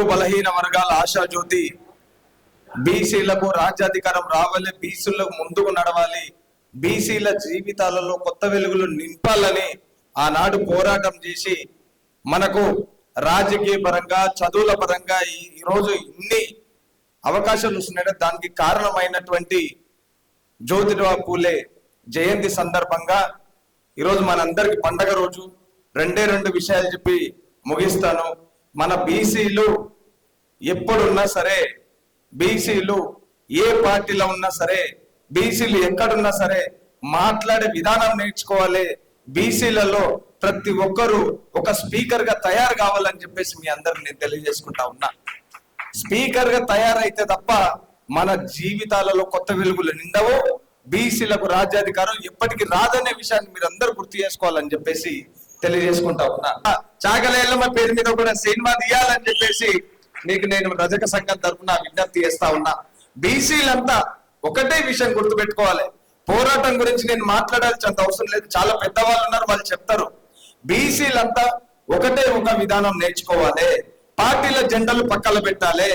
బడుగు బలహీన వర్గాల ఆశాజ్యోతి బీసీలకు రాజ్యాధికారం రావాలి బీసీలకు ముందుకు నడవాలి. బీసీల జీవితాలలో కొత్త వెలుగులు నింపాలని ఆనాడు పోరాటం చేసి మనకు రాజకీయ పరంగా చదువుల పరంగా ఈ రోజు ఇన్ని అవకాశాలు వస్తున్నాయి దానికి కారణమైనటువంటి జ్యోతిరావు పూలే జయంతి సందర్భంగా ఈరోజు మనందరికి పండగ రోజు రెండే రెండు విషయాలు చెప్పి ముగిస్తాను. మన బీసీలు ఎప్పుడున్నా సరే బీసీలు ఏ పార్టీలో ఉన్నా సరే బీసీలు ఎక్కడున్నా సరే మాట్లాడే విధానం నేర్చుకోవాలి. బీసీలలో ప్రతి ఒక్కరూ ఒక స్పీకర్గా తయారు కావాలని చెప్పేసి మీ అందరికి నేను తెలియజేసుకుంటా ఉన్నా. స్పీకర్గా తయారైతే తప్ప మన జీవితాలలో కొత్త వెలుగులు నిండవు. బీసీలకు రాజ్యాధికారం ఎప్పటికీ రాదనే విషయాన్ని మీరు అందరూ గుర్తు చేసుకోవాలని చెప్పేసి తెలియజేసుకుంటా ఉన్నా. చాగలేళ్ళమ్మ పేరు మీద కూడా సినిమా తీయాలని చెప్పేసి నీకు నేను రజక సంఘం తరఫున విజ్ఞప్తి చేస్తా ఉన్నా. బీసీలంతా ఒకటే విషయం గుర్తుపెట్టుకోవాలి. పోరాటం గురించి నేను మాట్లాడాల్సినంత అవసరం లేదు. చాలా పెద్దవాళ్ళు ఉన్నారు వాళ్ళు చెప్తారు. బీసీలంతా ఒకటే ఒక విధానం నేర్చుకోవాలి. పార్టీల జెండాలు పక్కన పెట్టాలి.